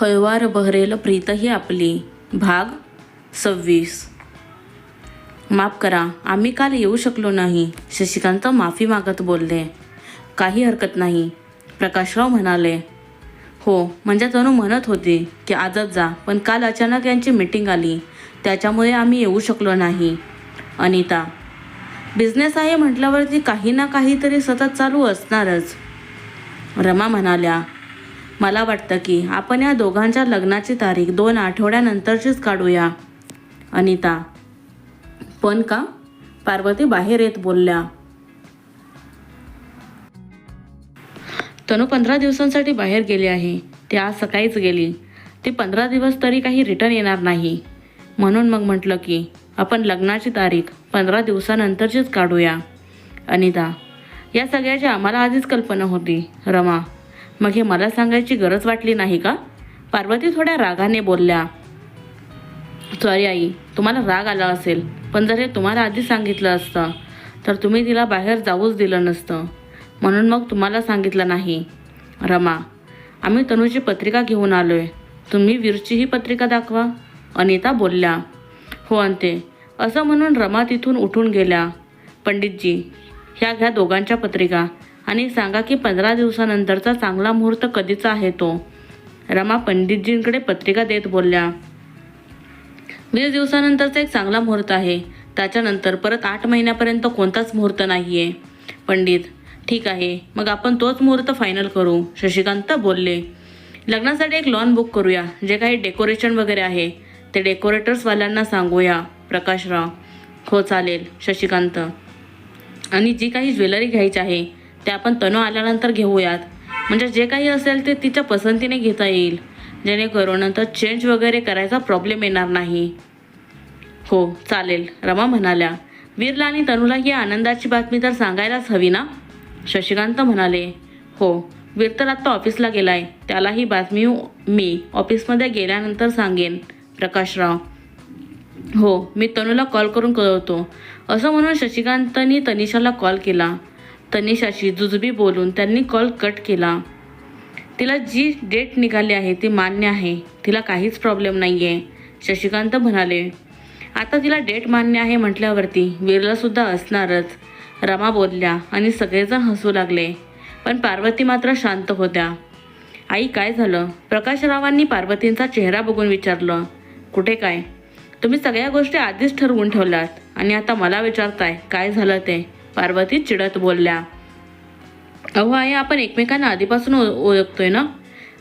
हळवार बहरेल प्रीतही आपली. भाग सव्वीस. माफ करा आम्ही काल येऊ शकलो नाही. शशिकांत माफी मागत बोलले. काही हरकत नाही. प्रकाशराव म्हणाले हो म्हणजे तनू म्हणत होती की आजच जा पण काल अचानक यांची मीटिंग आली. त्याच्यामुळे आम्ही येऊ शकलो नाही. अनिता बिझनेस आहे म्हटल्यावरती काही ना काहीतरी सतत चालू असणारच. रमा म्हणाल्या मला वाटतं की आपण या दोघांच्या लग्नाची तारीख दोन आठवड्यानंतरचीच काढूया. अनिता. पण का? पार्वती बाहेर येत बोलल्या. तनू पंधरा दिवसांसाठी बाहेर गेली आहे. ती आज सकाळीच गेली. ती पंधरा दिवस तरी काही रिटर्न येणार नाही. म्हणून मग म्हटलं की आपण लग्नाची तारीख पंधरा दिवसानंतरचीच काढूया. अनिता. या सगळ्याची आम्हाला आधीच कल्पना होती. रमा. मग हे मला सांगायची गरज वाटली नाही का? पार्वती थोड्या रागाने बोलल्या सॉरी आई तुम्हाला राग आला असेल पण जर हे तुम्हाला आधी सांगितलं असतं तर तुम्ही तिला बाहेर जाऊच दिलं नसतं. म्हणून मग तुम्हाला सांगितलं नाही. रमा आम्ही तनूची पत्रिका घेऊन आलोय. तुम्ही वीरची ही पत्रिका दाखवा. अनिता बोलल्या हो अंते असं म्हणून रमा तिथून उठून गेल्या. पंडितजी ह्या घ्या दोघांच्या पत्रिका. आणि सांगा की पंधरा दिवसानंतरचा चांगला मुहूर्त कधीचा आहे तो? रमा पंडितजींकडे पत्रिका देत बोलल्या वीस दिवसानंतरचा एक चांगला मुहूर्त आहे. त्याच्यानंतर परत आठ महिन्यापर्यंत कोणताच मुहूर्त नाही आहे पंडित ठीक आहे. मग आपण तोच मुहूर्त फायनल करू शशिकांत बोलले. लग्नासाठी एक लॉन बुक करूया जे काही डेकोरेशन वगैरे आहे. ते डेकोरेटर्सवाल्यांना सांगूया. प्रकाशराव. हो चालेल शशिकांत. आणि जी काही ज्वेलरी घ्यायची आहे ते आपण तणू आल्यानंतर घेऊयात. म्हणजे जे काही असेल ते तिच्या पसंतीने घेता येईल. जेणेकरून नंतर चेंज वगैरे करायचा प्रॉब्लेम येणार नाही. हो चालेल. रमा म्हणाल्या. वीरला आणि तनूला ही आनंदाची बातमी तर सांगायलाच हवी ना? शशिकांत म्हणाले. हो वीर तर आत्ता ऑफिसला गेलाय. त्याला ही बातमी मी ऑफिसमध्ये गेल्यानंतर सांगेन प्रकाशराव. हो मी तनूला कॉल करून कळवतो. असं म्हणून शशिकांतनी तनिषाला कॉल केला. तनिषाशी जुजबी बोलून त्यांनी कॉल कट केला. तिला जी डेट निघाली आहे ती मान्य आहे. तिला काहीच प्रॉब्लेम नाही आहे शशिकांत म्हणाले. आता तिला डेट मान्य आहे म्हटल्यावरती वीरलासुद्धा असणारच. रमा बोलल्या आणि सगळेजण हसू लागले पण पार्वती मात्र शांत होत्या. आई काय झालं? प्रकाशरावांनी पार्वतींचा चेहरा बघून विचारलं कुठे काय? तुम्ही सगळ्या गोष्टी आधीच ठरवून ठेवल्यात आणि आता मला विचारताय काय झालं ते? पार्वती चिडत बोलल्या अहो आई आपण एकमेकांना आधीपासून ओ ओळखतोय ना?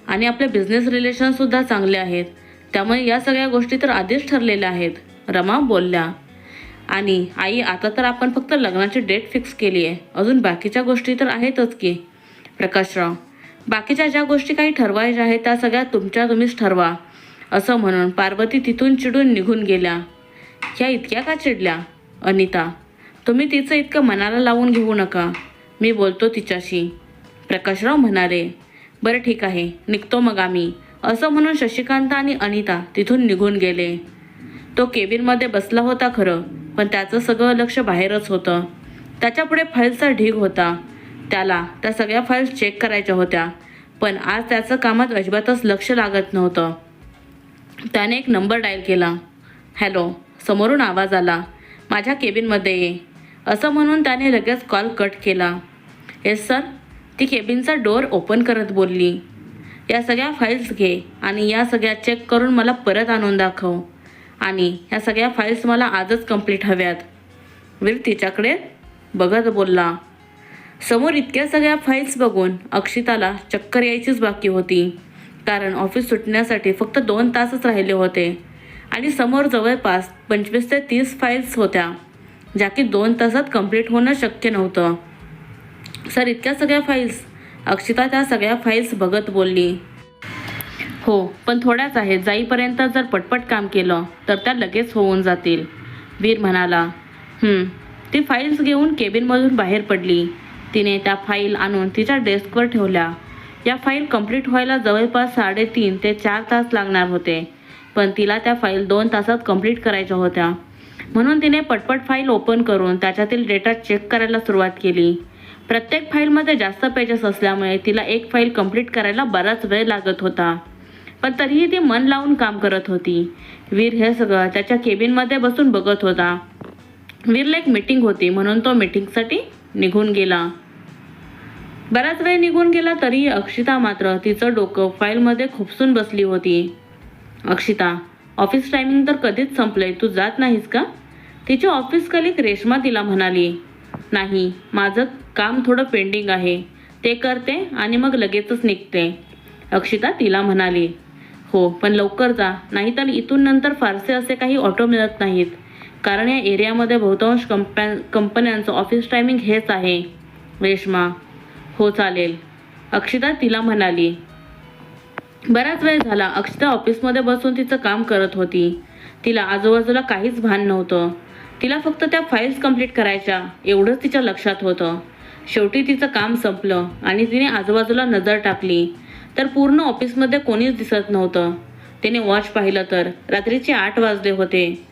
आणि आपले बिझनेस रिलेशनसुद्धा चांगले आहेत. त्यामुळे या सगळ्या गोष्टी तर आधीच ठरलेल्या आहेत. रमा बोलल्या आणि आई आता तर आपण फक्त लग्नाची डेट फिक्स केली आहे. अजून बाकीच्या गोष्टी तर आहेतच की. प्रकाशराव बाकीच्या ज्या गोष्टी काही ठरवायच्या आहेत त्या सगळ्या तुमच्या तुम्हीच ठरवा असं म्हणून पार्वती तिथून चिडून निघून गेल्या. ह्या इतक्या का चिडल्या? अनिता तुम्ही तिचं इतकं मनाला लावून घेऊ नका. मी बोलतो तिच्याशी. प्रकाशराव म्हणाले बरं ठीक आहे निघतो मग आम्ही. असं म्हणून शशिकांत आणि अनिता तिथून निघून गेले. तो केबिनमध्ये बसला होता खरं पण त्याचं सगळं लक्ष बाहेरच होतं. त्याच्यापुढे फाईलचा ढीग होता. त्याला त्या सगळ्या फाईल्स चेक करायच्या होत्या पण आज त्याचं कामात अजिबातच लक्ष लागत नव्हतं. त्याने एक नंबर डायल केला. हॅलो समोरून आवाज आला. माझ्या केबिनमध्ये ये. असं म्हणून त्याने लगेच कॉल कट केला. Yes sir. ती केबिनचा डोअर ओपन करत बोलली. या सगळ्या फाईल्स घे आणि या सगळ्या चेक करून मला परत आणून दाखव आणि ह्या सगळ्या फाईल्स मला आजच कंप्लीट हव्यात. वीर तिच्याकडे बघत बोलला. समोर इतक्या सगळ्या फाईल्स बघून अक्षिताला चक्कर यायचीच बाकी होती कारण ऑफिस सुटण्यासाठी फक्त दोन तासच राहिले होते आणि समोर जवळपास पंचवीस ते तीस फाईल्स होत्या. ज्या की दोन तासात कंप्लीट होणं शक्य नव्हतं. सर इतक्या सगळ्या फाईल्स अक्षिता त्या सगळ्या फाईल्स बघत बोलली. हो पण थोड्याच आहेत. जाईपर्यंत जर पटपट काम केलं तर त्या लगेच होऊन जातील. वीर म्हणाला ती फाईल्स घेऊन केबिनमधून बाहेर पडली. तिने त्या फाईल आणून तिच्या डेस्कवर ठेवल्या. या फाईल कंप्लीट व्हायला जवळपास साडेतीन ते चार तास लागणार होते. पण तिला त्या फाईल दोन तासात कंप्लीट करायच्या होत्या. म्हणून तिने पटपट फाईल ओपन करून त्याच्यातील डेटा चेक करायला सुरुवात केली. प्रत्येक फाईलमध्ये जास्त पेजेस असल्यामुळे तिला एक फाईल कंप्लीट करायला बराच वेळ लागत होता. पण तरीही ती मन लावून काम करत होती. वीर हे सगळं त्याच्या केबिनमध्ये बसून बघत होता. वीरला एक मीटिंग होती म्हणून तो मीटिंगसाठी निघून गेला. बराच वेळ निघून गेला तरीही अक्षिता मात्र तिचं डोकं फाईलमध्ये खुपसून बसली होती. अक्षिता ऑफिस टायमिंग तर कधीच संपलंय. तू जात नाहीस का? तिची ऑफिस कलिक रेश्मा तिला म्हणाली नाही माझं काम थोडं पेंडिंग आहे. ते करते आणि मग लगेचच निघते. अक्षिता तिला म्हणाली हो पण लवकर जा. नाहीतर इथून नंतर फारसे असे काही ऑटो मिळत नाहीत. कारण या एरियामध्ये बहुतांश कंपॅ कंपन्यांचं ऑफिस टायमिंग हेच आहे. रेश्मा. हो चालेल. अक्षिता तिला म्हणाली बराच वेळ झाला अक्षिता ऑफिसमध्ये बसून तिचं काम करत होती. तिला आजूबाजूला काहीच भान नव्हतं. तिला फक्त त्या फाईल्स कंप्लीट करायच्या एवढंच तिच्या लक्षात होतं. शेवटी तिचं काम संपलं आणि तिने आजूबाजूला नजर टाकली. तर पूर्ण ऑफिसमध्ये कोणीच दिसत नव्हतं. तिने वॉच पाहिलं तर रात्रीचे आठ वाजले होते.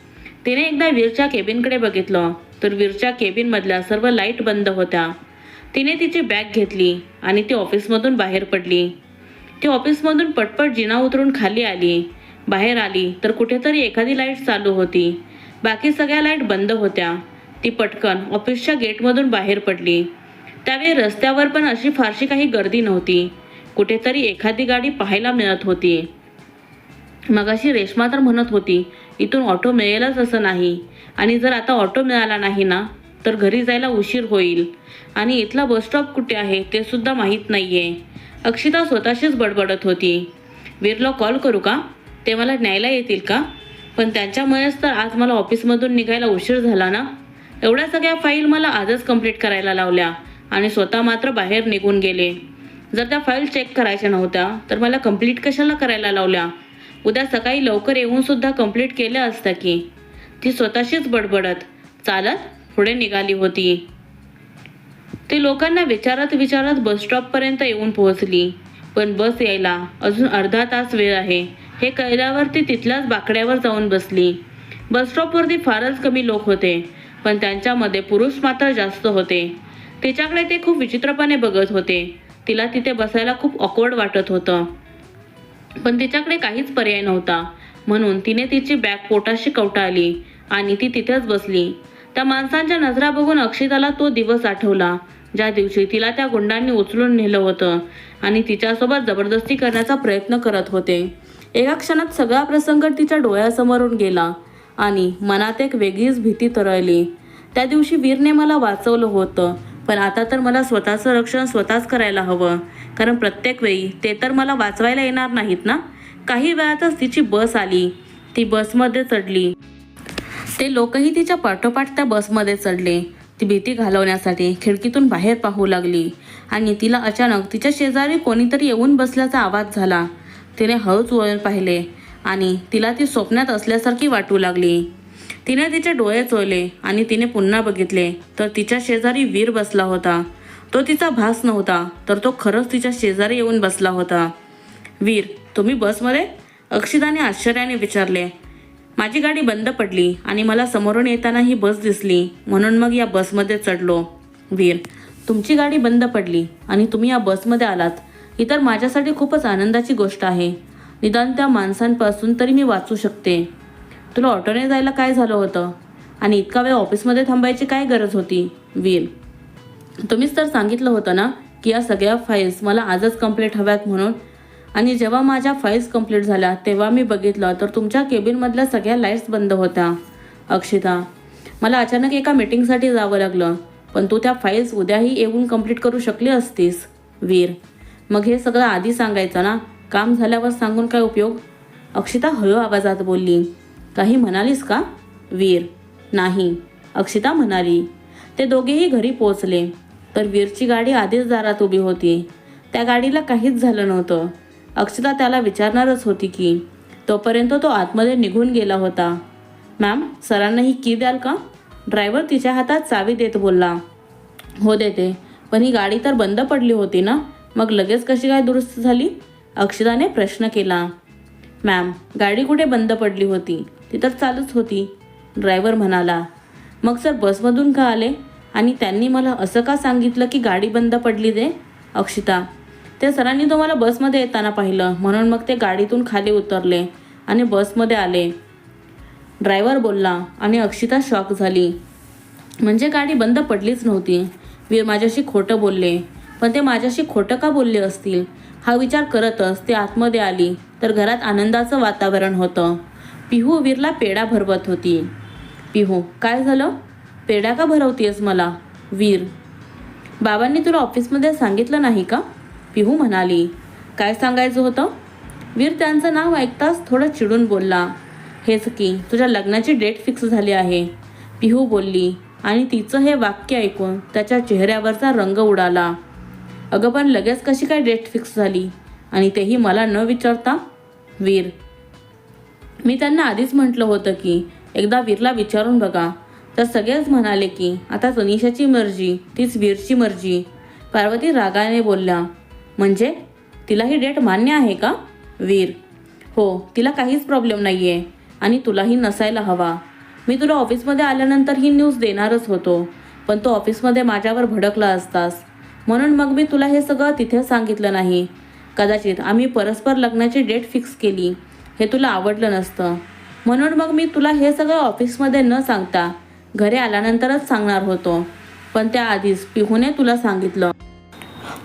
तिने एकदा वीरच्या केबिनकडे बघितलं तर वीरच्या केबिनमधल्या सर्व लाइट बंद होत्या. तिने तिची बॅग घेतली आणि ती ऑफिसमधून बाहेर पडली. ती ऑफिसमधून पटपट जिना उतरून खाली आली. बाहेर आली तर कुठेतरी एखादी लाइट चालू होती. बाकी सगळ्या लाइट बंद होत्या. ती पटकन ऑफिसच्या गेटमधून बाहेर पडली. त्यावेळी रस्त्यावर पण अशी फारशी काही गर्दी नव्हती. कुठेतरी एखादी गाडी पाहायला मिळत होती. मगाशी रेश्मा तर म्हणत होती इथून ऑटो मिळेलच असं नाही. आणि जर आता ऑटो मिळाला नाही ना तर घरी जायला उशीर होईल. आणि इथला बसस्टॉप कुठे आहे ते सुद्धा माहीत आहे अक्षिता स्वतःशीच बडबडत होती. वीरला कॉल करू का? ते मला न्यायला येतील का? पण त्यांच्यामुळेच तर आज मला ऑफिसमधून निघायला उशीर झाला ना? एवढ्या सगळ्या फाईल मला आजच कंप्लीट करायला लावल्या आणि स्वतः मात्र बाहेर निघून गेले. जर त्या फाईल चेक करायच्या नव्हत्या तर मला कंप्लीट कशाला करायला लावल्या? उद्या सकाळी लवकर येऊन सुद्धा कंप्लीट केल्या असता की? ती स्वतःशीच बडबडत चालत पुढे निघाली होती. ती लोकांना विचारत विचारत बसस्टॉपपर्यंत येऊन पोहोचली. पण बस यायला अजून अर्धा तास वेळ आहे. हे कळल्यावर ती तिथल्याच बाकड्यावर जाऊन बसली. बसस्टॉपवरती फारच कमी लोक होते पण त्यांच्यामध्ये पुरुष मात्र जास्त होते. तिच्याकडे ते खूप विचित्रपणे बघत होते. तिला तिथे बसायला खूप ऑकवर्ड वाटत होतं. पण तिच्याकडे काहीच पर्याय नव्हता. म्हणून तिने तिची बॅग पोटाशी कवटाळली आणि ती तिथेच बसली. त्या माणसांच्या नजरा बघून अक्षिताला तो दिवस आठवला. ज्या दिवशी तिला त्या गुंडांनी उचलून नेलं होतं आणि तिच्यासोबत जबरदस्ती करण्याचा प्रयत्न करत होते. एका क्षणात सगळा प्रसंग तिच्या डोळ्यासमोरून गेला आणि मनात एक वेगळीच भीती तरळली. त्या दिवशी वीरने मला वाचवलं होतं पण आता तर मला स्वतःचं रक्षण स्वतःच करायला हवं कारण प्रत्येक वेळी ते तर मला वाचवायला येणार नाहीत ना? काही वेळातच तिची बस आली. ती बसमध्ये चढली. ते लोकही तिच्या पाठोपाठ त्या बसमध्ये चढले. ती भीती घालवण्यासाठी खिडकीतून बाहेर पाहू लागली आणि तिला अचानक तिच्या शेजारी कोणीतरी येऊन बसल्याचा आवाज झाला. तिने हळूच वळून पाहिले आणि तिला ती स्वप्नात असल्यासारखी वाटू लागली. तिने तिचे डोळे चोळले आणि तिने पुन्हा बघितले तर तिच्या शेजारी वीर बसला होता. तो तिचा भास नव्हता तर तो खरंच तिच्या शेजारी येऊन बसला होता. वीर तुम्ही बसमध्ये? अक्षिताने आश्चर्याने विचारले. माझी गाडी बंद पडली आणि मला समोरून येताना ही बस दिसली. म्हणून मग या बसमध्ये चढलो. वीर तुमची गाडी बंद पडली आणि तुम्ही या बसमध्ये आलात. ही तर माझ्यासाठी खूपच आनंदाची गोष्ट आहे. निदान त्या माणसांपासून तरी मी वाचू शकते. तुला ऑटोने जायला काय झालं होतं? आणि इतका वेळ ऑफिसमध्ये थांबायची काय गरज होती? वीर तुम्हीच तर सांगितलं होतं ना की या सगळ्या फाईल्स मला आजच कंप्लीट हव्यात म्हणून आणि जेव्हा माझ्या फाईल्स कंप्लीट झाल्या तेव्हा मी बघितलं तर तुमच्या केबिनमधल्या सगळ्या लाईट्स बंद होत्या. अक्षिता मला अचानक एका मीटिंगसाठी जावं लागलं पण तू त्या फाईल्स उद्याही येऊन कंप्लीट करू शकली असतीस वीर. मग हे सगळं आधी सांगायचं ना? काम झाल्यावर सांगून काय उपयोग? अक्षिता हळू आवाजात बोलली काही म्हणालीस का? वीर नाही. अक्षिता म्हणाली ते दोघेही घरी पोचले तर वीरची गाडी आधीच दारात उभी होती. त्या गाडीला काहीच झालं नव्हतं. अक्षता त्याला विचारणारच होती की तोपर्यंत तो आतमध्ये निघून गेला होता. मॅम सरांना ही की द्याल का? ड्रायव्हर तिच्या हातात चावी देत बोलला. हो देते. पण ही गाडी तर बंद पडली होती ना? मग लगेच कशी काय दुरुस्त झाली? अक्षताने प्रश्न केला. मॅम गाडी कुठे बंद पडली होती? ती तर चालूच होती. ड्रायव्हर म्हणाला. मग सर बसमधून का आले? आणि त्यांनी मला असं का सांगितलं की गाडी बंद पडली दे? अक्षिता ते सरांनी तुम्हाला बसमध्ये येताना पाहिलं. म्हणून मग ते गाडीतून खाली उतरले आणि बसमध्ये आले. ड्रायव्हर बोलला आणि अक्षिता शॉक झाली. म्हणजे गाडी बंद पडलीच नव्हती. वीर माझ्याशी खोटं बोलले. पण ते माझ्याशी खोटं का बोलले असतील? हा विचार करतच ते आतमध्ये आली. तर घरात आनंदाचं वातावरण होतं. पिहू वीरला पेढा भरवत होती. पिहू काय झालं? पेढा का भरवतीयस मला? वीर बाबांनी तुला ऑफिसमध्ये सांगितलं नाही का? पिहू म्हणाली काय सांगायचं होतं? वीर त्यांचं नाव ऐकताच थोडं चिडून बोलला हेच की तुझ्या लग्नाची डेट फिक्स झाली आहे. पिहू बोलली आणि तिचं हे वाक्य ऐकून त्याच्या चेहऱ्यावरचा रंग उडाला. अगं पण लगेच कशी काय डेट फिक्स झाली? आणि तेही मला न विचारता? वीर. मी त्यांना आधीच म्हटलं होतं की एकदा वीरला विचारून बघा. तर सगळेच म्हणाले की आता तनिषाची मर्जी तीच वीरची मर्जी. पार्वती रागाने बोलल्या म्हणजे तिला ही डेट मान्य आहे का? वीर. हो तिला काहीच प्रॉब्लेम नाही आहे आणि तुलाही नसायला हवा. मी तुला ऑफिसमध्ये आल्यानंतर ही न्यूज देणारच होतो पण तो ऑफिसमध्ये माझ्यावर भडकला असतास. म्हणून मग मी तुला हे सगळं तिथे सांगितलं नाही. कदाचित आम्ही परस्पर लग्नाची डेट फिक्स केली हे तुला आवडलं नसतं. म्हणून मग मी तुला हे सगळं ऑफिसमध्ये न सांगता घरी आल्यानंतरच सांगणार होतो. पण त्याआधीच पिहूने तुला सांगितलं.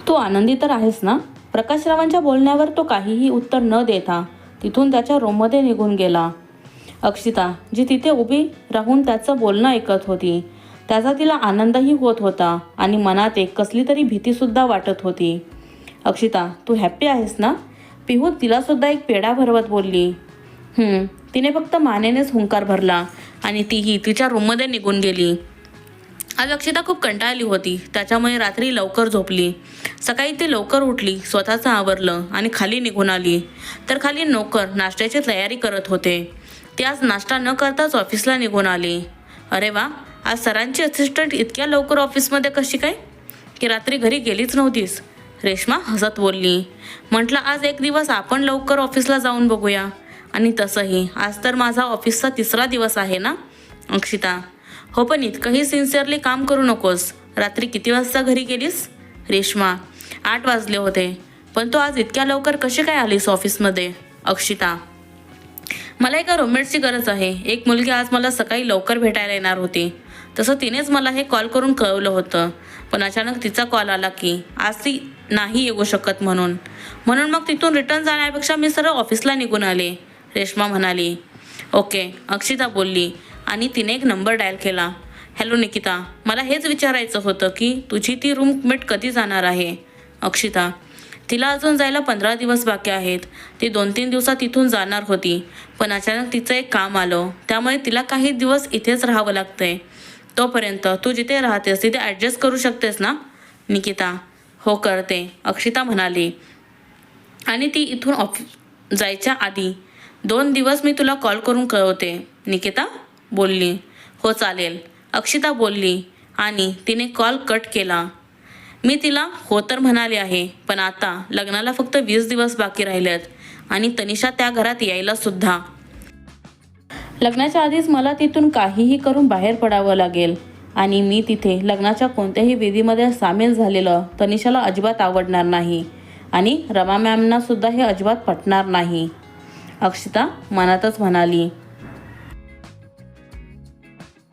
तू आनंदी तर आहेस ना? प्रकाशरावांच्या बोलण्यावर तो काहीही उत्तर न देता तिथून त्याच्या रूममध्ये निघून गेला. अक्षिता जी तिथे उभी राहून त्याचं बोलणं ऐकत होती त्याचा तिला आनंदही होत होता आणि मनात एक कसली तरी भीतीसुद्धा वाटत होती. अक्षिता तू हॅप्पी आहेस ना? पिहू तिलासुद्धा एक पेढा भरवत बोलली. तिने फक्त मानेनेच हुंकार भरला आणि तीही तिच्या रूममध्ये निघून गेली. आज अक्षिता खूप कंटाळली होती. त्याच्यामुळे रात्री लवकर झोपली. सकाळी ती लवकर उठली स्वतःचं आवरलं आणि खाली निघून आली. तर खाली नोकर नाश्त्याची तयारी करत होते. ती आज नाश्ता न करताच ऑफिसला निघून आली. अरे वा आज सरांची असिस्टंट इतक्या लवकर ऑफिसमध्ये कशी काय? की रात्री घरी गेलीच नव्हतीस. रेश्मा हसत बोलली. म्हटलं आज एक दिवस आपण लवकर ऑफिसला जाऊन बघूया. आणि तसंही. आज तर माझा ऑफिसचा तिसरा दिवस आहे ना अक्षिता हो पण इतकंही सिन्सिअरली काम करू नकोस. रात्री किती वाजता घरी गेलीस? रेश्मा आठ वाजले होते. पण तू आज इतक्या लवकर कशी काय आलीस ऑफिसमध्ये? अक्षिता मला एका रूममेटची गरज आहे. एक मुलगी आज मला सकाळी लवकर भेटायला येणार होती. तसं तिनेच मला हे कॉल करून कळवलं होतं. पण अचानक तिचा कॉल आला की आज ती नाही येऊ शकत म्हणून. म्हणून मग तिथून रिटर्न जाण्यापेक्षा मी सरळ ऑफिसला निघून आले. रेश्मा म्हणाली ओके. अक्षिता बोलली आणि तिने एक नंबर डायल केला. हॅलो निकिता. मला हेच विचारायचं होतं की तुझी ती रूममेट कधी जाणार आहे? अक्षिता. तिला अजून जायला पंधरा दिवस बाकी आहेत. ती दोन तीन दिवसात इथून जाणार होती पण अचानक तिचं एक काम आलं. त्यामुळे तिला काही दिवस इथेच राहावं लागतंय. तोपर्यंत तू जिथे राहतेस तिथे ॲडजस्ट करू शकतेस ना? निकिता. हो करते. अक्षिता म्हणाली. आणि ती इथून ऑफिस जायच्या आधी. दोन दिवस मी तुला कॉल करून कळवते. निकिता. बोलली हो चालेल. अक्षिता बोलली आणि तिने कॉल कट केला. मी तिला हो तर म्हणाले आहे पण आता लग्नाला फक्त वीस दिवस बाकी राहिलेत आणि तनिषा त्या घरात यायला सुद्धा. लग्नाच्या आधीच मला तिथून काहीही करून बाहेर पडावं लागेल आणि मी तिथे लग्नाच्या कोणत्याही विधीमध्ये सामील झालेलं तनिषाला अजिबात आवडणार नाही आणि रमा मॅमना सुद्धा हे अजिबात पटणार नाही. अक्षिता मनातच म्हणाली